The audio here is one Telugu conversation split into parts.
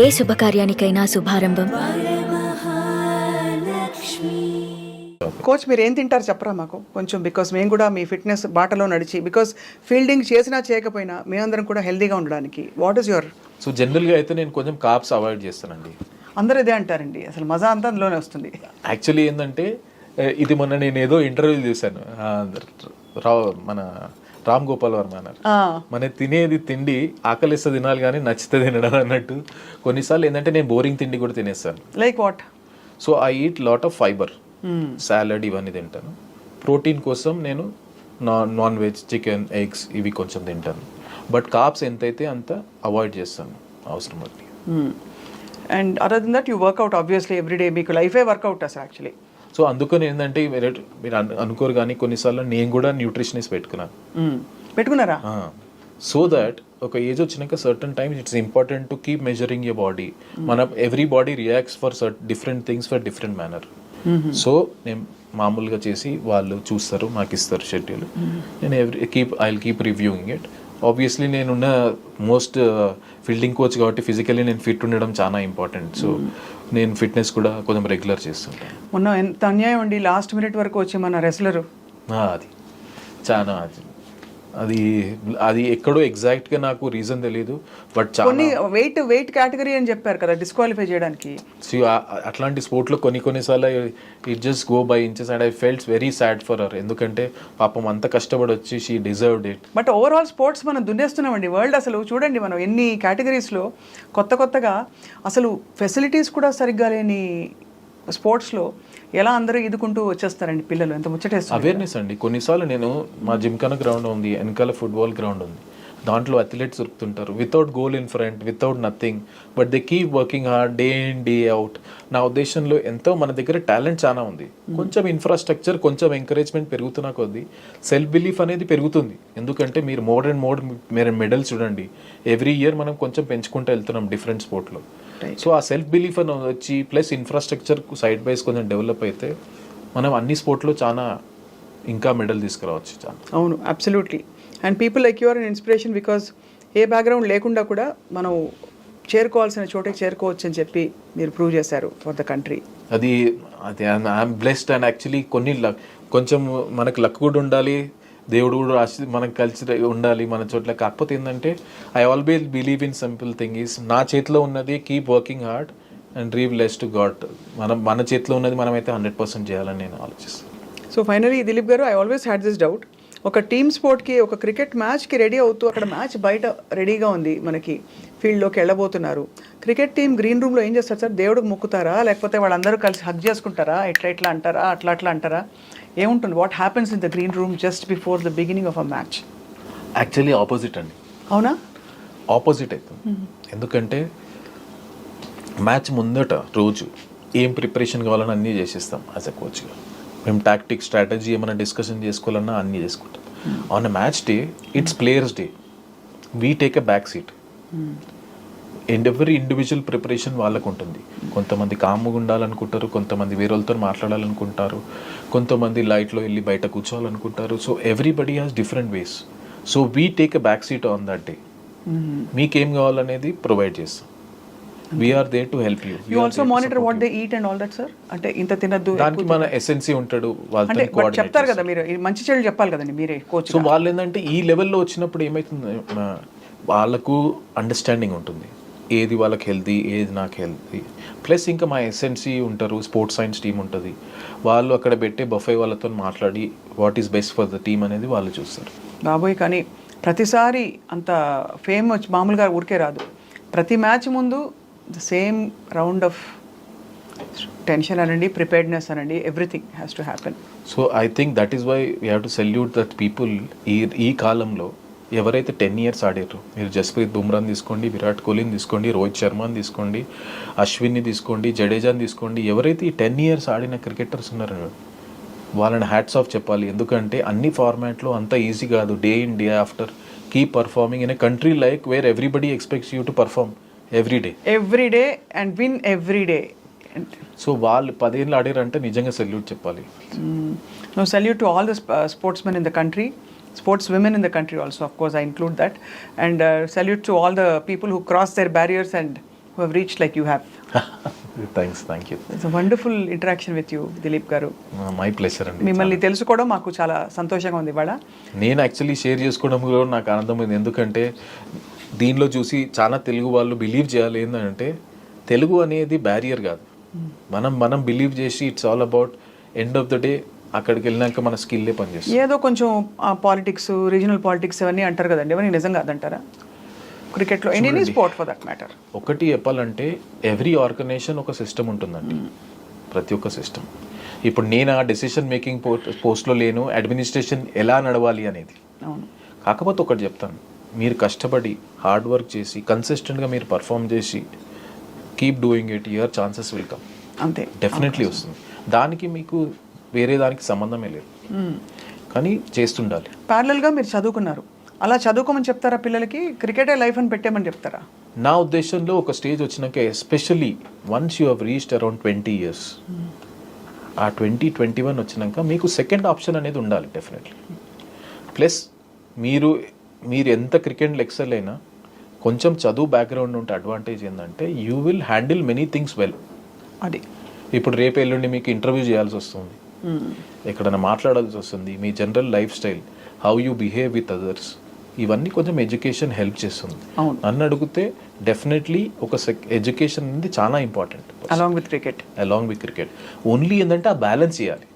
ఏ శుభకార్యానికైనా శుభారంభం. కోచ్ మీరు ఏం తింటారు చెప్పరా మాకు? కొంచెం బికాస్ మేము కూడా మీ ఫిట్నెస్ బాటలో నడిచి బికాస్ ఫీల్డింగ్ చేసినా చేయకపోయినా మేమందరం కూడా హెల్దీగా ఉండడానికి. వాట్ ఈస్ యువర్ సో జనరల్గా అయితే నేను కొంచెం కాప్స్ అవాయిడ్ చేస్తానండి. అందరూ ఇదే అంటారండి. అసలు మజా అంతా అందులోనే వస్తుంది. యాక్చువల్లీ ఏంటంటే ఇది మొన్న నేను ఏదో ఇంటర్వ్యూ చూశాను. మన రామ్ గోపాల్ వర్మ అన్నారు. మన తినేది తిండి ఆకలిస్తే తినాలి కానీ నచ్చితే తినడం అన్నట్టు. కొన్నిసార్లు ఏంటంటే నేను బోరింగ్ తిండి కూడా తినేస్తాను. Like what so I eat lot of fibre salad ఇవన్నీ తింటాను. ప్రోటీన్ కోసం నేను non non veg chicken eggs ఇవి కొంచెం తింటాను. బట్ కాప్స్ ఎంతైతే అంత అవాయిడ్ చేస్తాను అవసరం బట్టి and other than that you workout obviously everyday మీకు లైఫే వర్కౌట్ అసలు యాక్చువల్లీ సో అందుకని ఏంటంటే మీరు మీరు అను- అనుకోరు కానీ కొన్నిసార్లు నేను కూడా న్యూట్రిషనిస్ట్ పెట్టుకున్నాను. పెట్టుకున్నారా? సో దట్ ఒక ఏజ్ వచ్చినాక certain times it's important to keep measuring your body మన every body reacts for sort different things for different manner so నేను మామూలుగా చేసి వాళ్ళు చూస్తారు మాకు ఇస్తారు షెడ్యూల్ నేను every keep I keep reviewing it obviously నేనున్న మోస్ట్ ఫీల్డింగ్ కోచ్ కాబట్టి ఫిజికల్లీ నేను ఫిట్ ఉండడం చాలా ఇంపార్టెంట్ సో నేను ఫిట్నెస్ కూడా కొంచెం రెగ్యులర్ చేస్తుంటాను. మొన్న ఎంత అన్యాయం అండి లాస్ట్ మినిట్ వరకు వచ్చి మన రెస్లరు అది. చాలా అది అది ఎక్కడో ఎగ్జాక్ట్గా నాకు రీజన్ తెలియదు బట్ కొన్ని వెయిట్ వెయిట్ కేటగిరీ అని చెప్పారు కదా డిస్క్వాలిఫై చేయడానికి. ఆ- అట్లాంటి స్పోర్ట్లో కొన్ని కొన్నిసార్లు it just go by inches and I felt very sad for her ఎందుకంటే పాపం అంత కష్టపడి వచ్చి she deserved it but overall sports మనం దున్నేస్తున్నామండి. వరల్డ్ అసలు చూడండి మనం ఎన్ని కేటగిరీస్లో కొత్త కొత్తగా అసలు ఫెసిలిటీస్ కూడా సరిగ్గా లేని స్పోర్ట్స్లో ఎలా అందరూ ఇదుకుంటూ వచ్చేస్తారండి పిల్లలు? ఎంత ముచ్చటేస్తారు అవేర్నెస్ అండి. కొన్నిసార్లు నేను మా జిమ్ఖానా గ్రౌండ్ ఉంది వెనకాల ఫుట్బాల్ గ్రౌండ్ ఉంది. దాంట్లో athletes దొరుకుతుంటారు without goal in front without nothing but they keep working hard day in day out నా ఉద్దేశంలో ఎంతో మన దగ్గర టాలెంట్ చాలా ఉంది. కొంచెం ఇన్ఫ్రాస్ట్రక్చర్ కొంచెం ఎంకరేజ్మెంట్ పెరుగుతున్న కొద్దీ సెల్ఫ్ బిలీఫ్ అనేది పెరుగుతుంది. ఎందుకంటే మీరు మోర్ అండ్ మోర్ మీరు మెడల్స్ చూడండి. ఎవ్రీ ఇయర్ మనం కొంచెం పెంచుకుంటూ వెళ్తున్నాం డిఫరెంట్ స్పోర్ట్లో సో ఆ సెల్ఫ్ బిలీఫ్ అని వచ్చి ప్లస్ ఇన్ఫ్రాస్ట్రక్చర్ సైడ్ బైస్ కొంచెం డెవలప్ అయితే మనం అన్ని స్పోర్ట్లో చాలా ఇంకా మెడల్ తీసుకురావచ్చు చాలా అవును absolutely and people like your inspiration because A background లేకుండా కూడా మనం చేరుకోవాల్సిన చోటకి చేరుకోవచ్చు అని చెప్పి మీరు ప్రూవ్ చేశారు ఫర్ ద కంట్రీ అది అది ఐఎమ్ బ్లెస్డ్ అండ్ యాక్చువల్లీ కొన్ని luck- కొంచెం మనకు లక్ కూడా ఉండాలి దేవుడు కూడా ఆశ మనం కలిసి ఉండాలి మన చోట్ల. కాకపోతే ఏంటంటే I always believe in simple thing is నా చేతిలో ఉన్నది keep working hard and leave rest to God మనం మన చేతిలో ఉన్నది మనమైతే హండ్రెడ్ పర్సెంట్ చేయాలని నేను ఆలోచిస్తాను. So finally Dilip garu I always had this doubt ఒక టీమ్ స్పోర్ట్కి ఒక క్రికెట్ మ్యాచ్కి రెడీ అవుతూ అక్కడ మ్యాచ్ బయట రెడీగా ఉంది మనకి. ఫీల్డ్లోకి వెళ్ళబోతున్నారు. క్రికెట్ టీం గ్రీన్ రూమ్లో ఏం చేస్తారు సార్? దేవుడికి మొక్కుతారా? లేకపోతే వాళ్ళందరూ కలిసి హక్ చేసుకుంటారా? ఇట్లా ఇట్లా అంటారా? అట్లా అట్లా అంటారా? ఏముంటుంది? What happens in the green room just before the beginning of a match actually opposite అండి. అవునా? ఆపోజిట్ అవుతుంది ఎందుకంటే మ్యాచ్ ముందట రోజు ఏం ప్రిపరేషన్ కావాలని అన్నీ చేసేస్తాం యాజ్ ఎ కోచ్గా మేము టాక్టిక్ స్ట్రాటజీ ఏమైనా డిస్కషన్ చేసుకోవాలన్నా అన్నీ చేసుకుంటాం. On a match day it's players day we take a back seat and ఎవరి ఇండివిజువల్ ప్రిపరేషన్ వాళ్ళకు ఉంటుంది. కొంతమంది కామ్గా ఉండాలనుకుంటారు కొంతమంది వేరే వాళ్ళతో మాట్లాడాలనుకుంటారు కొంతమంది లైట్లో వెళ్ళి బయట కూర్చోవాలనుకుంటారు. So everybody has different ways so we take a back seat on that day మీకేం కావాలనేది ప్రొవైడ్ చేస్తాం. We are there to help you you also monitor what they eat and all that sir అంటే ఇంత తినద్దు దానికి మన ఎస్ఎన్సీ ఉంటాడు అంటే వాళ్ళతో బట్ చెప్తారు కదా మీరు మంచి చెడు చెప్పాలి కదండి మీరే కోచ్ సో వాళ్ళు ఏంటంటే ఈ లెవెల్లో వచ్చినప్పుడు ఏమవుతుంది ఆ, వాళ్ళకు అండర్స్టాండింగ్ ఉంటుంది. ఏది వాళ్ళకి హెల్తీ ఏది నాకు హెల్తీ. ప్లస్ ఇంకా మా ఎస్ఎన్సీ ఉంటారు స్పోర్ట్స్ సైన్స్ టీం ఉంటుంది. వాళ్ళు అక్కడ పెట్టే బఫే వాళ్ళతో మాట్లాడి what is best for the team అనేది వాళ్ళు చూస్తారు. బాబోయ్ కానీ ప్రతిసారి అంత ఫేమ్ వచ్చి మామూలుగా ఊరికే రాదు. ప్రతి మ్యాచ్ ముందు the same round of tension అనండి ప్రిపేర్డ్నెస్ అనండి everything has to happen so I think that is why we have to salute that people ఈ ఈ కాలంలో ఎవరైతే టెన్ ఇయర్స్ ఆడారు మీరు జస్ప్రీత్ బుమ్రాన్ తీసుకోండి విరాట్ కోహ్లీని తీసుకోండి రోహిత్ శర్మని తీసుకోండి అశ్విన్ని తీసుకోండి జడేజాని తీసుకోండి ఎవరైతే ఈ టెన్ ఇయర్స్ ఆడిన క్రికెటర్స్ ఉన్నారో వాళ్ళని హ్యాట్స్ ఆఫ్ చెప్పాలి. ఎందుకంటే అన్ని ఫార్మాట్లో అంత ఈజీ కాదు. Day in day after keep performing in a country like where everybody expects you to perform every day every day and win every day so వాళ్ళు పదేళ్ళు ఆడారంటే నిజంగా సెల్యూట్ చెప్పాలి. No salute to all the sports men in the country sports women in the country also of course I include that and salute to all the people who cross their barriers and who have reach like you have thanks thank you it's wonderful interaction with you Dilip garu my pleasure అండి మిమ్మల్ని తెలుసుకోవడం మాకు చాలా సంతోషంగా ఉంది ఇవాళ నేను యాక్చువల్లీ షేర్ చేసుకోవడం కూడా నాకు ఆనందమైంది ఎందుకంటే దీనిలో చూసి చాలా తెలుగు వాళ్ళు బిలీవ్ చేయాలి ఏంటంటే తెలుగు అనేది బ్యారియర్ కాదు. మనం మనం బిలీవ్ చేసి it's all about end of the day అక్కడికి వెళ్ళినాక మన స్కిల్లే పనిచేస్తుంది. ఏదో కొంచెం పాలిటిక్స్ రీజనల్ పాలిటిక్స్ అవన్నీ అంటారు కదండి. అవన్నీ నిజం కాదంటారా క్రికెట్లో any sport for that matter ఒకటి చెప్పాలంటే ఎవ్రీ ఆర్గనైజేషన్ ఒక సిస్టమ్ ఉంటుందండి. ప్రతి ఒక్క సిస్టమ్ ఇప్పుడు నేను ఆ డెసిషన్ మేకింగ్ పోస్ట్లో లేను అడ్మినిస్ట్రేషన్ ఎలా నడవాలి అనేది. అవును. కాకపోతే ఒకటి చెప్తాను. మీరు కష్టపడి హార్డ్ వర్క్ చేసి కన్సిస్టెంట్గా మీరు పర్ఫామ్ చేసి keep doing it your chances will come అంతే. డెఫినెట్లీ వస్తుంది. దానికి మీకు వేరే దానికి సంబంధమే లేదు. కానీ చేస్తుండాలి. ప్యారలల్గా మీరు చదువుకున్నారు. అలా చదువుకోమని చెప్తారా పిల్లలకి? క్రికెటే లైఫ్ అని పెట్టామని చెప్తారా? నా ఉద్దేశంలో ఒక స్టేజ్ వచ్చినాక especially once you have reached around twenty years ఆ ట్వంటీ ట్వంటీ వన్ వచ్చినాక మీకు సెకండ్ ఆప్షన్ అనేది ఉండాలి డెఫినెట్లీ ప్లస్ మీరు మీరు ఎంత క్రికెట్ ఎక్సెల్ అయినా కొంచెం చదువు బ్యాక్గ్రౌండ్ ఉంటే అడ్వాంటేజ్ ఏంటంటే you will handle many things well అది. ఇప్పుడు రేపు ఎల్లుండి మీకు ఇంటర్వ్యూ చేయాల్సి వస్తుంది. ఎక్కడైనా మాట్లాడాల్సి వస్తుంది. మీ general lifestyle how you behave with others ఇవన్నీ కొంచెం ఎడ్యుకేషన్ హెల్ప్ చేస్తుంది. నన్ను అడిగితే డెఫినెట్లీ ఒక ఎడ్యుకేషన్ అనేది చాలా important along with cricket along with cricket only ఏంటంటే ఆ బ్యాలెన్స్ చేయాలి.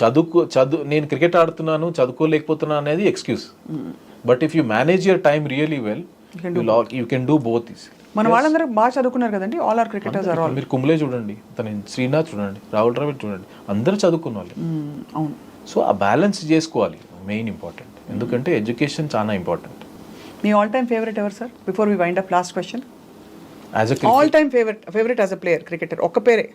చదువుకో చదువు నేను క్రికెట్ ఆడుతున్నాను చదువుకోలేకపోతున్నాను అనేది excuse but if you manage your time really well you can do both is మన వాళ్ళందరూ బాగా చదువుకున్నారు కదండి. All our cricketers are all మీరు కుంబ్లే చూడండి. తన శ్రీనాథ్ చూడండి రాహుల్ ద్రావిడ్ చూడండి. అందరూ చదువుకున్న వాళ్ళు. అవును. సో ఆ బ్యాలెన్స్ చేసుకోవాలి. మెయిన్ ఇంపార్టెంట్ ఎందుకంటే ఎడ్యుకేషన్ చాలా ఇంపార్టెంట్ మీ ఆల్ టైమ్ ఫేవరెట్ ఎవరు sir before we wind up last question all time favourite favourite as a player cricketer ఒక్క పేరే.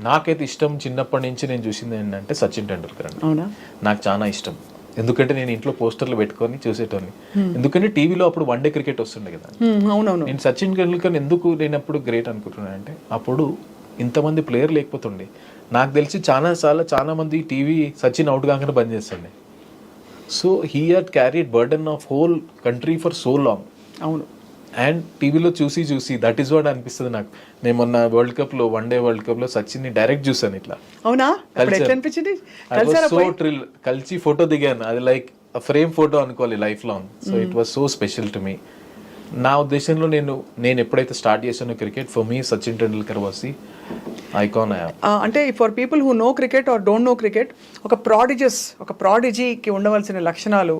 నాకైతే ఇష్టం చిన్నప్పటి నుంచి నేను చూసింది ఏంటంటే సచిన్ టెండూల్కర్ అండి. అవునా? నాకు చాలా ఇష్టం. ఎందుకంటే నేను ఇంట్లో పోస్టర్లు పెట్టుకొని చూసేటోని ఎందుకంటే టీవీలో అప్పుడు వన్ డే క్రికెట్ వస్తుండే కదా. అవునవును. నేను సచిన్ టెండూల్కర్ ఎందుకు నేను అప్పుడు గ్రేట్ అనుకుంటున్నాను అంటే అప్పుడు ఇంతమంది ప్లేయర్ లేకపోతుండే. నాకు తెలిసి చాలా చాలా చాలా మంది టీవీ సచిన్ అవుట్ కాగానే బంద్ చేస్తుండే. So he had carried burden of whole country for so long అవును. అండ్ టీవీలో చూసి చూసి దట్ ఈస్ వాట్ అనిపిస్తుంది నాకు. నేను మొన్న వరల్డ్ కప్లో వన్ డే వరల్డ్ కప్లో సచిన్ని డైరెక్ట్ చూసాను ఇట్లా. అవునా? సో థ్రిల్ కలిసి ఫోటో దిగాను. అది లైక్ ఫ్రేమ్ ఫోటో అనుకోవాలి life long so it was so special to me నా ఉద్దేశంలో నేను నేను ఎప్పుడైతే స్టార్ట్ చేశానో cricket for me Sachin Tendulkar was icon అంటే for people who know cricket or don't know cricket ఒక ప్రాడిజస్ ఒక ప్రాడిజీకి ఉండవలసిన లక్షణాలు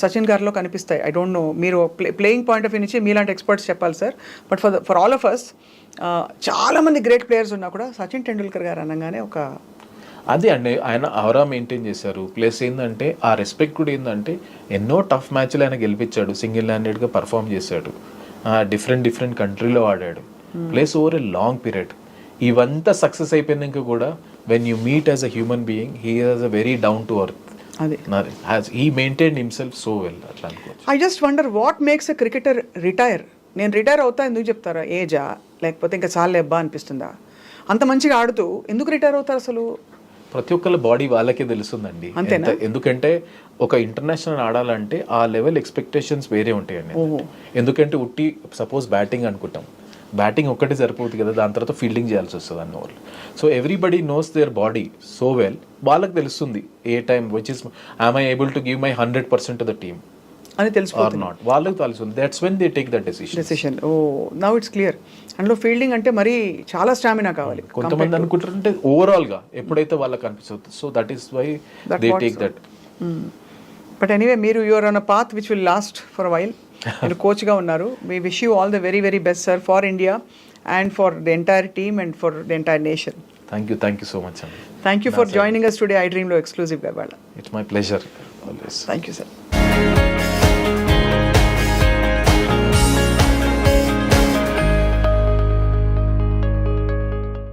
సచిన్ గారిలో కనిపిస్తాయి. ఐ డోంట్ నో మీరు play playing point of view నుంచి మీలాంటి ఎక్స్పర్ట్స్ చెప్పాలి sir but for for all of us చాలా మంది గ్రేట్ ప్లేయర్స్ ఉన్నా కూడా సచిన్ టెండూల్కర్ గారు అనగానే ఒక అదే అండి. ఆయన అవరా మెయింటైన్ చేశారు. ప్లస్ ఏంటంటే ఆ రెస్పెక్ట్ కూడా ఏంటంటే ఎన్నో టఫ్ మ్యాచ్లు ఆయన గెలిపించాడు. సింగిల్ హ్యాండెడ్గా పర్ఫామ్ చేశాడు. డిఫరెంట్ డిఫరెంట్ కంట్రీలో ఆడాడు. Plus over a long period ఇవంతా సక్సెస్ అయిపోయినాక కూడా when you meet as a human being he has a very down to earth అది. He maintain himself so well అట్లా I just wonder what makes a cricketer retire నేను రిటైర్ అవుతా ఎందుకు చెప్తారా? ఏజా? లేకపోతే ఇంకా చాలా అబ్బా అనిపిస్తుందా? అంత మంచిగా ఆడుతూ ఎందుకు రిటైర్ అవుతారు అసలు? ప్రతి ఒక్కళ్ళ బాడీ వాళ్ళకే తెలుస్తుందండి ఎందుకంటే ఒక ఇంటర్నేషనల్ ఆడాలంటే ఆ లెవెల్ ఎక్స్పెక్టేషన్స్ వేరే ఉంటాయండి ఎందుకంటే ఉట్టి సపోజ్ బ్యాటింగ్ అనుకుంటాం. బ్యాటింగ్ ఒక్కటే సరిపోతుంది కదా దాని తర్వాత ఫీల్డింగ్ చేయాల్సి వస్తుంది అన్న వాళ్ళు. So everybody knows their body so well వాళ్ళకి తెలుస్తుంది ఏ time which is I'm I able to give my hundred percent the team అని ఆర్ తెలిసిపోతుంది. నాట్ వాళ్ళకి తెలుస్తుంది. That's when they take that decision decision oh now it's clear అందులో ఫీల్డింగ్ అంటే మరీ చాలా స్టామినా కావాలి. కొంతమంది అనుకుంటారు అంటే ఓవరాల్గా ఎప్పుడైతే వాళ్ళకి అనిపిస్తుంది. So that is why they take that but anyway మీరు your on a path which will last for while మీరు కోచ్గా ఉన్నారు. మీ wish you all the very very best sir for India and for the entire team and for the entire nation thank you thank you so much అండి thank you for joining us today I డ్రీమ్లో ఎక్స్క్లూజివ్గా ఇవాళ it's my pleasure thank you sir